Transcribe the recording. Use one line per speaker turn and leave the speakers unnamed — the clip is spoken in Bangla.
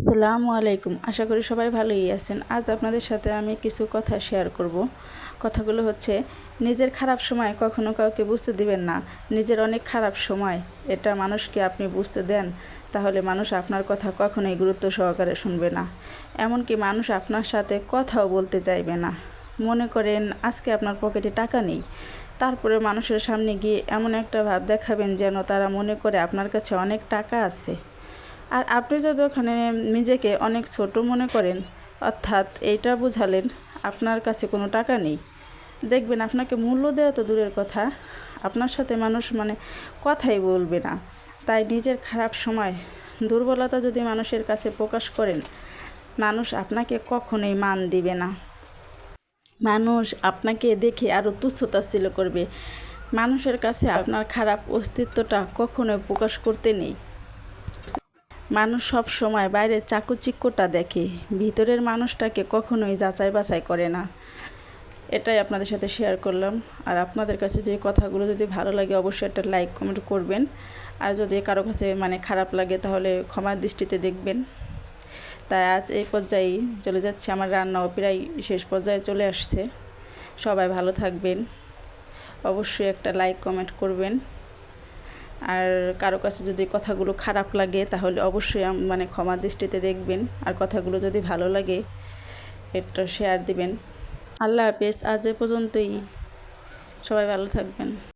আসসালামু আলাইকুম। আশা করি সবাই ভালোই আছেন। আজ আপনাদের সাথে আমি কিছু কথা শেয়ার করব। কথাগুলো হচ্ছে, নিজের খারাপ সময় কখনো কাউকে বুঝতে দিবেন না। নিজের অনেক খারাপ সময়, এটা মানুষকে আপনি বুঝতে দেন, তাহলে মানুষ আপনার কথা কখনোই গুরুত্ব সহকারে শুনবে না। এমনকি মানুষ আপনার সাথে কথাও বলতে চাইবে না। মনে করেন, আজকে আপনার পকেটে টাকা নেই। তারপরে মানুষের সামনে গিয়ে এমন একটা ভাব দেখাবেন যেন তারা মনে করে আপনার কাছে অনেক টাকা আছে। আর আপনি যদি ওখানে নিজেকে অনেক ছোট মনে করেন, অর্থাৎ এইটা বুঝালেন, আপনার কাছে কোনো টাকা নেই। দেখবেন আপনাকে মূল্য দেওয়া তো দূরের কথা, আপনার সাথে মানুষ মানে কথাই বলবে না। তাই নিজের খারাপ সময়, দুর্বলতা যদি মানুষের কাছে প্রকাশ করেন, মানুষ আপনাকে কখনোই মান দিবে না। মানুষ আপনাকে দেখে আরও তুচ্ছতাচ্ছিল্য করবে। মানুষের কাছে আপনার খারাপ অস্তিত্বটা কখনোই প্রকাশ করতে নেই। মানুষ সব সময় বাইরের চাকুচিক্যটা দেখে, ভিতরের মানুষটাকে কখনোই যাচাই বাছাই করে না। এটাই আপনাদের সাথে শেয়ার করলাম। আর আপনাদের কাছে যে কথাগুলো যদি ভালো লাগে, অবশ্যই একটা লাইক কমেন্ট করবেন। আর যদি কারও কাছে মানে খারাপ লাগে, তাহলে ক্ষমার দৃষ্টিতে দেখবেন। তাই আজ এই পর্যায়েই চলে যাচ্ছে। আমার রান্নাও প্রায় শেষ পর্যায়ে চলে আসছে। সবাই ভালো থাকবেন। অবশ্যই একটা লাইক কমেন্ট করবেন। আর কারও কাছে যদি কথাগুলো খারাপ লাগে, তাহলে অবশ্যই মানে ক্ষমা দৃষ্টিতে দেখবেন। আর কথাগুলো যদি ভালো লাগে, এটা শেয়ার দিবেন। আল্লাহ হাফেজ, আজ এ পর্যন্তই। সবাই ভালো থাকবেন।